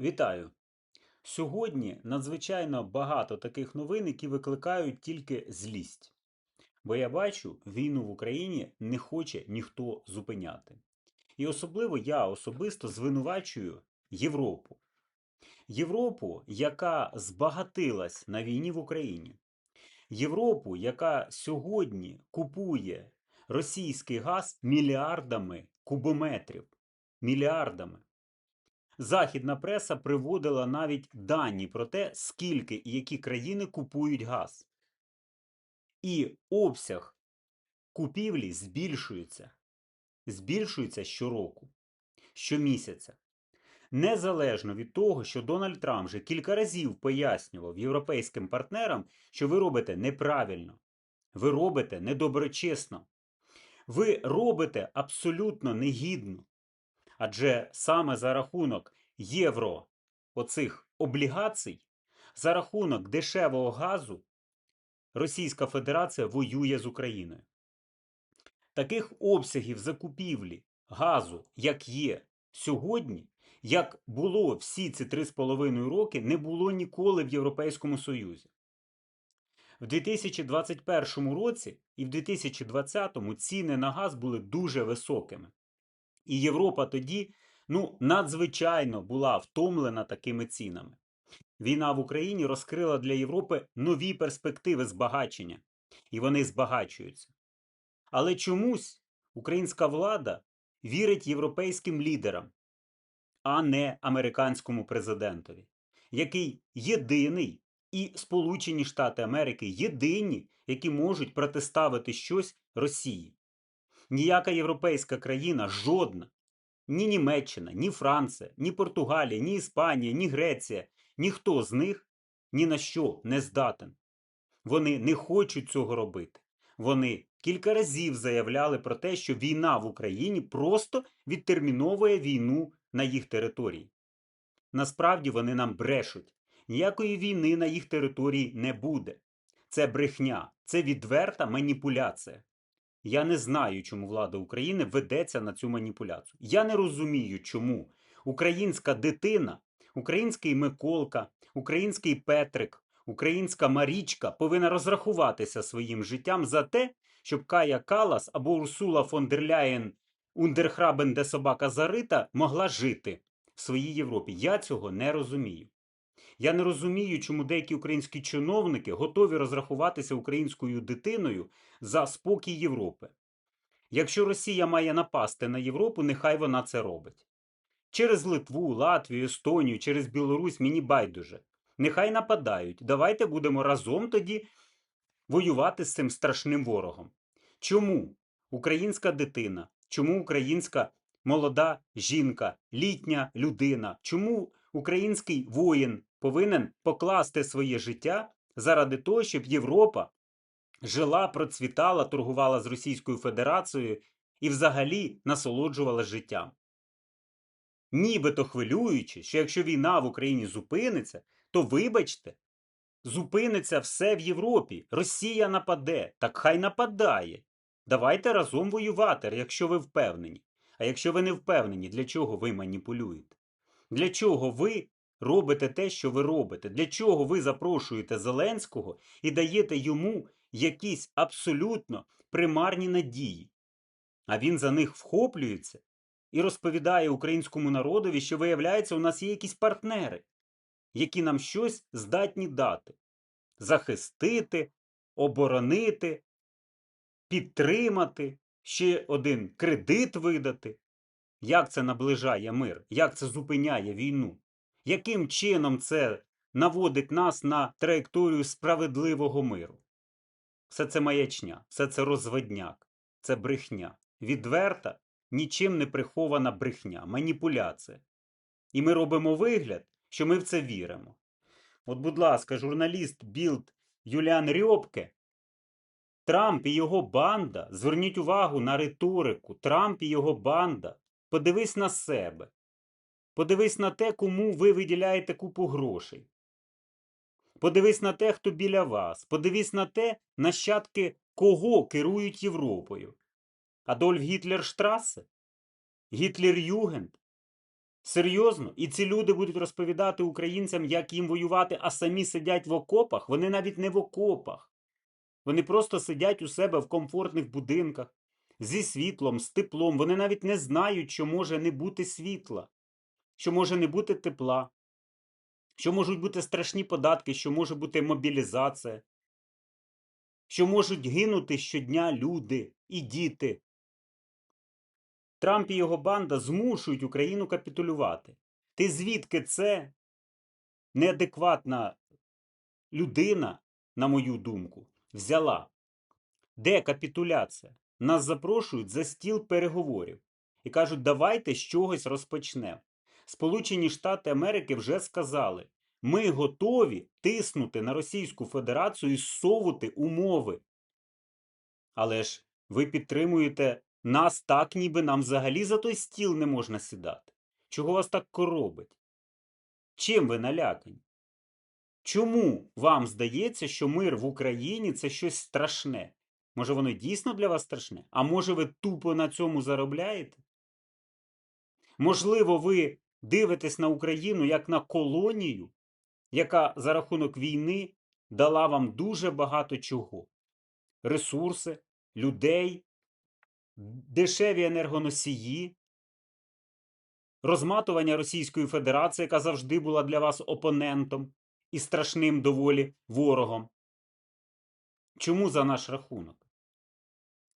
Вітаю! Сьогодні надзвичайно багато таких новин, які викликають тільки злість. Бо я бачу, війну в Україні не хоче ніхто зупиняти. І особливо я особисто звинувачую Європу. Європу, яка збагатилась на війні в Україні. Європу, яка сьогодні купує російський газ мільярдами кубометрів. Мільярдами. Західна преса приводила навіть дані про те, скільки і які країни купують газ. І обсяг купівлі збільшується. Збільшується щороку, щомісяця. Незалежно від того, що Дональд Трамп вже кілька разів пояснював європейським партнерам, що ви робите неправильно, ви робите недоброчесно, ви робите абсолютно негідно. Адже саме за рахунок євро оцих облігацій, за рахунок дешевого газу, Російська Федерація воює з Україною. Таких обсягів закупівлі газу, як є сьогодні, як було всі ці 3,5 роки, не було ніколи в Європейському Союзі. В 2021 році і в 2020 ціни на газ були дуже високими. І Європа тоді ну, надзвичайно була втомлена такими цінами. Війна в Україні розкрила для Європи нові перспективи збагачення, і вони збагачуються. Але чомусь українська влада вірить європейським лідерам, а не американському президентові, який єдиний і Сполучені Штати Америки єдині, які можуть протиставити щось Росії. Ніяка європейська країна, жодна, ні Німеччина, ні Франція, ні Португалія, ні Іспанія, ні Греція, ніхто з них ні на що не здатен. Вони не хочуть цього робити. Вони кілька разів заявляли про те, що війна в Україні просто відтерміновує війну на їх території. Насправді вони нам брешуть. Ніякої війни на їх території не буде. Це брехня, це відверта маніпуляція. Я не знаю, чому влада України ведеться на цю маніпуляцію. Я не розумію, чому українська дитина, український Миколка, український Петрик, українська Марічка повинна розрахуватися своїм життям за те, щоб Кая Калас або Урсула фон дер Ляєн Ундерхрабен, де собака зарита, могла жити в своїй Європі. Я цього не розумію. Я не розумію, чому деякі українські чиновники готові розрахуватися українською дитиною за спокій Європи. Якщо Росія має напасти на Європу, нехай вона це робить. Через Литву, Латвію, Естонію, через Білорусь мені байдуже. Нехай нападають. Давайте будемо разом тоді воювати з цим страшним ворогом. Чому українська дитина, чому українська молода жінка, літня людина, чому український воїн повинен покласти своє життя заради того, щоб Європа жила, процвітала, торгувала з Російською Федерацією і взагалі насолоджувала життям. Нібито хвилюючи, що якщо війна в Україні зупиниться, то вибачте, зупиниться все в Європі. Росія нападе, так хай нападає. Давайте разом воювати, якщо ви впевнені. А якщо ви не впевнені, для чого ви маніпулюєте? Для чого ви робите те, що ви робите? Для чого ви запрошуєте Зеленського і даєте йому якісь абсолютно примарні надії? А він за них вхоплюється і розповідає українському народові, що виявляється, у нас є якісь партнери, які нам щось здатні дати, захистити, оборонити, підтримати, ще один кредит видати. Як це наближає мир? Як це зупиняє війну? Яким чином це наводить нас на траєкторію справедливого миру? Все це маячня, все це розводняк, це брехня. Відверта, нічим не прихована брехня, маніпуляція. І ми робимо вигляд, що ми в це віримо. От, будь ласка, журналіст Білд Юліан Рьопке Трамп і його банда, зверніть увагу на риторику. Трамп і його банда. Подивись на себе. Подивись на те, кому ви виділяєте купу грошей. Подивись на те, хто біля вас. Подивись на те, нащадки кого керують Європою. Адольф Гітлер Штрасе? Гітлер Югенд? Серйозно? І ці люди будуть розповідати українцям, як їм воювати, а самі сидять в окопах. Вони навіть не в окопах. Вони просто сидять у себе в комфортних будинках зі світлом, з теплом. Вони навіть не знають, що може не бути світла, що може не бути тепла, що можуть бути страшні податки, що може бути мобілізація, що можуть гинути щодня люди і діти. Трамп і його банда змушують Україну капітулювати. Ти звідки це неадекватна людина, на мою думку, взяла? Де капітуляція? Нас запрошують за стіл переговорів і кажуть, давайте з чогось розпочнемо. Сполучені Штати Америки вже сказали, ми готові тиснути на Російську Федерацію і зсовувати умови. Але ж ви підтримуєте нас так, ніби нам взагалі за той стіл не можна сідати. Чого вас так коробить? Чим ви налякані? Чому вам здається, що мир в Україні це щось страшне? Може, воно дійсно для вас страшне? А може, ви тупо на цьому заробляєте? Можливо, ви дивитесь на Україну як на колонію, яка за рахунок війни дала вам дуже багато чого: ресурси, людей, дешеві енергоносії, розматування Російської Федерації, яка завжди була для вас опонентом і страшним доволі ворогом. Чому за наш рахунок?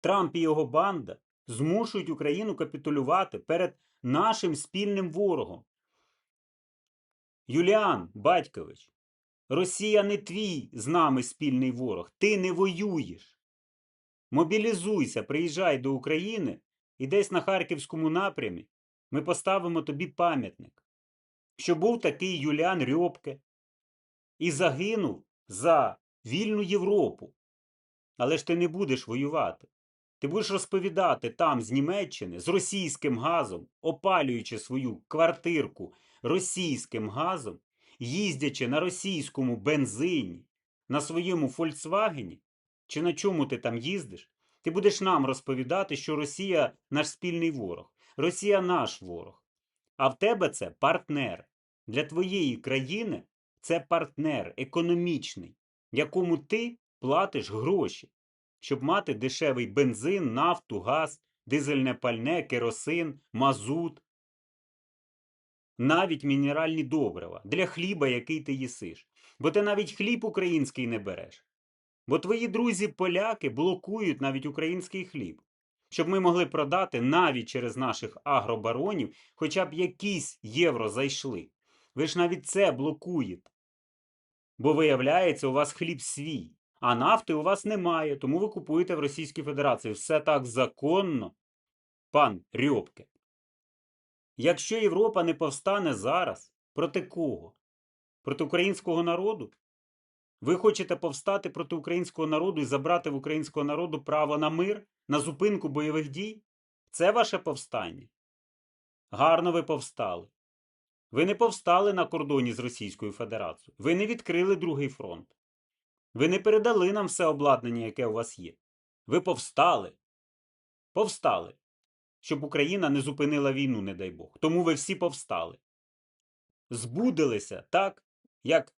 Трамп і його банда змушують Україну капітулювати перед нашим спільним ворогом. Юліан Батькович, Росія не твій з нами спільний ворог. Ти не воюєш. Мобілізуйся, приїжджай до України і десь на Харківському напрямі ми поставимо тобі пам'ятник, що був такий Юліан Рьопке і загинув за вільну Європу. Але ж ти не будеш воювати. Ти будеш розповідати там з Німеччини з російським газом, опалюючи свою квартирку російським газом, їздячи на російському бензині, на своєму Фольксвагені, чи на чому ти там їздиш, ти будеш нам розповідати, що Росія наш спільний ворог, Росія наш ворог. А в тебе це партнер. Для твоєї країни це партнер економічний, якому ти платиш гроші, щоб мати дешевий бензин, нафту, газ, дизельне пальне, керосин, мазут, навіть мінеральні добрива для хліба, який ти їсиш. Бо ти навіть хліб український не береш. Бо твої друзі-поляки блокують навіть український хліб, щоб ми могли продати навіть через наших агробаронів хоча б якісь євро зайшли. Ви ж навіть це блокуєте. Бо виявляється, у вас хліб свій, а нафти у вас немає, тому ви купуєте в Російській Федерації. Все так законно, пан Рьопке. Якщо Європа не повстане зараз, проти кого? Проти українського народу? Ви хочете повстати проти українського народу і забрати в українського народу право на мир, на зупинку бойових дій? Це ваше повстання? Гарно ви повстали. Ви не повстали на кордоні з Російською Федерацією. Ви не відкрили другий фронт. Ви не передали нам все обладнання, яке у вас є. Ви повстали. Повстали. Щоб Україна не зупинила війну, не дай Бог. Тому ви всі повстали. Збудилися так, як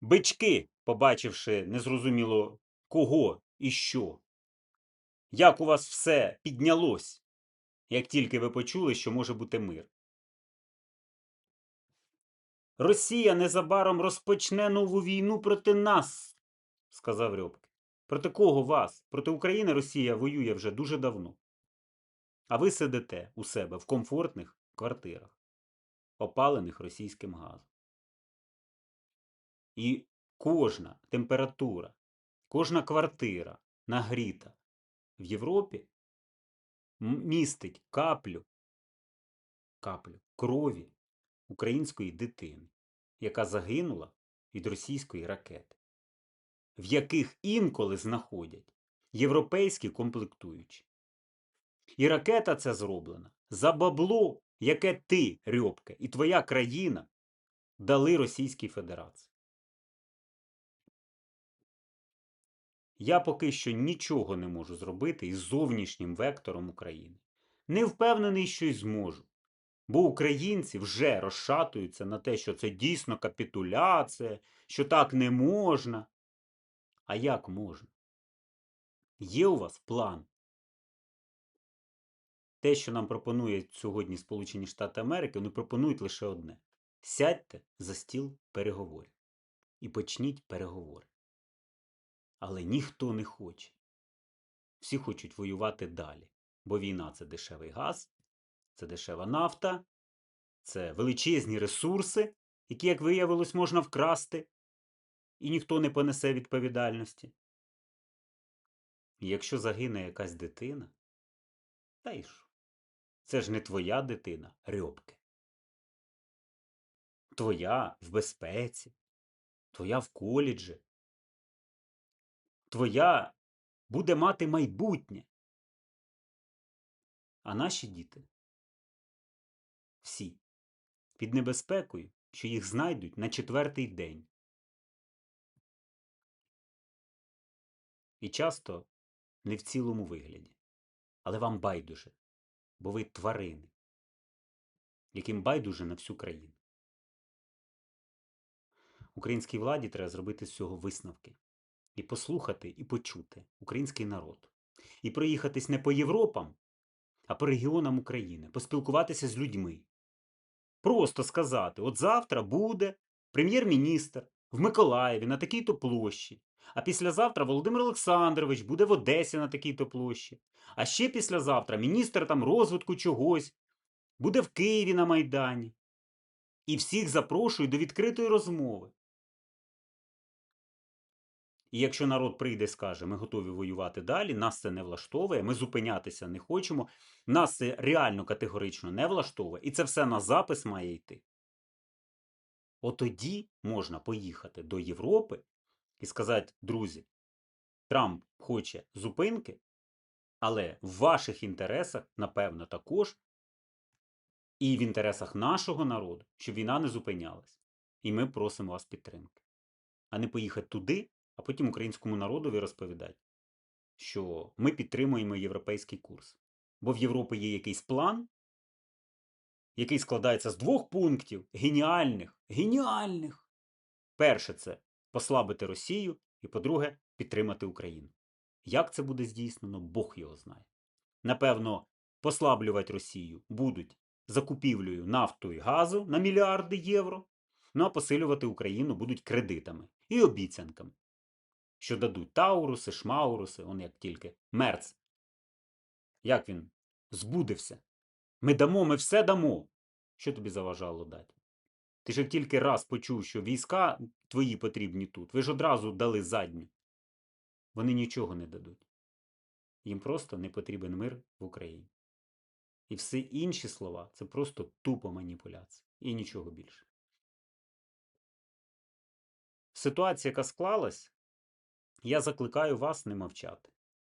бички, побачивши незрозуміло кого і що. Як у вас все піднялось, як тільки ви почули, що може бути мир. Росія незабаром розпочне нову війну проти нас, сказав Рьобки. Проти кого вас? Проти України Росія воює вже дуже давно. А ви сидите у себе в комфортних квартирах, опалених російським газом. І кожна температура, кожна квартира нагріта в Європі містить каплю, каплю крові української дитини, яка загинула від російської ракети, в яких інколи знаходять європейські комплектуючі. І ракета ця зроблена за бабло, яке ти, Рьобке, і твоя країна дали Російській Федерації. Я поки що нічого не можу зробити із зовнішнім вектором України. Не впевнений, що й зможу. Бо українці вже розшатуються на те, що це дійсно капітуляція, що так не можна. А як можна? Є у вас план? Те, що нам пропонує сьогодні Сполучені Штати Америки, вони пропонують лише одне: сядьте за стіл переговорів і почніть переговори. Але ніхто не хоче. Всі хочуть воювати далі, бо війна це дешевий газ, це дешева нафта, це величезні ресурси, які, як виявилось, можна вкрасти, і ніхто не понесе відповідальності. І якщо загине якась дитина, та й що? Це ж не твоя дитина, Рьобки. Твоя в безпеці, твоя в коледжі. Твоя буде мати майбутнє. А наші діти всі під небезпекою, що їх знайдуть на четвертий день. І часто не в цілому вигляді. Але вам байдуже, бо ви тварини, яким байдуже на всю країну. Українській владі треба зробити з цього висновки. І послухати, і почути український народ. І проїхатись не по Європам, а по регіонам України, поспілкуватися з людьми. Просто сказати: от завтра буде прем'єр-міністр в Миколаєві на такій-то площі, а післязавтра Володимир Олександрович буде в Одесі на такій-то площі. А ще післязавтра міністр там розвитку чогось буде в Києві на Майдані. І всіх запрошую до відкритої розмови. І якщо народ прийде і скаже, ми готові воювати далі, нас це не влаштовує, ми зупинятися не хочемо, нас це реально категорично не влаштовує, і це все на запис має йти. От тоді можна поїхати до Європи і сказати, друзі, Трамп хоче зупинки, але в ваших інтересах, напевно, також, і в інтересах нашого народу, щоб війна не зупинялась. І ми просимо вас підтримки. А не поїхати туди, а потім українському народові розповідати, що ми підтримуємо європейський курс. Бо в Європі є якийсь план, який складається з двох пунктів геніальних. Геніальних! Перше це послабити Росію, і, по-друге, підтримати Україну. Як це буде здійснено, Бог його знає. Напевно, послаблювати Росію будуть закупівлею нафту і газу на мільярди євро, ну а посилювати Україну будуть кредитами і обіцянками, що дадуть Тауруси, Шмауруси, он як тільки Мерц. Як він збудився? Ми дамо, ми все дамо. Що тобі заважало дати? Ти ж тільки раз почув, що війська твої потрібні тут, ви ж одразу дали задню. Вони нічого не дадуть. Їм просто не потрібен мир в Україні. І всі інші слова це просто тупо маніпуляція. І нічого більше. Ситуація, яка склалась, я закликаю вас не мовчати.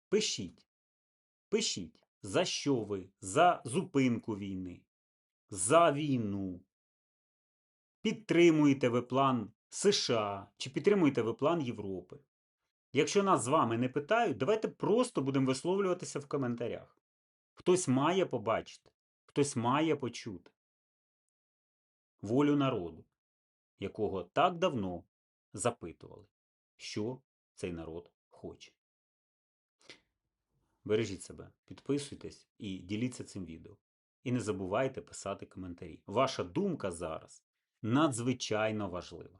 Пишіть. Пишіть, за що ви? За зупинку війни, за війну. Підтримуєте ви план США чи підтримуєте ви план Європи. Якщо нас з вами не питають, давайте просто будемо висловлюватися в коментарях. Хтось має побачити, хтось має почути волю народу, якого так давно запитували, що цей народ хоче. Бережіть себе, підписуйтесь і діліться цим відео. І не забувайте писати коментарі. Ваша думка зараз надзвичайно важлива.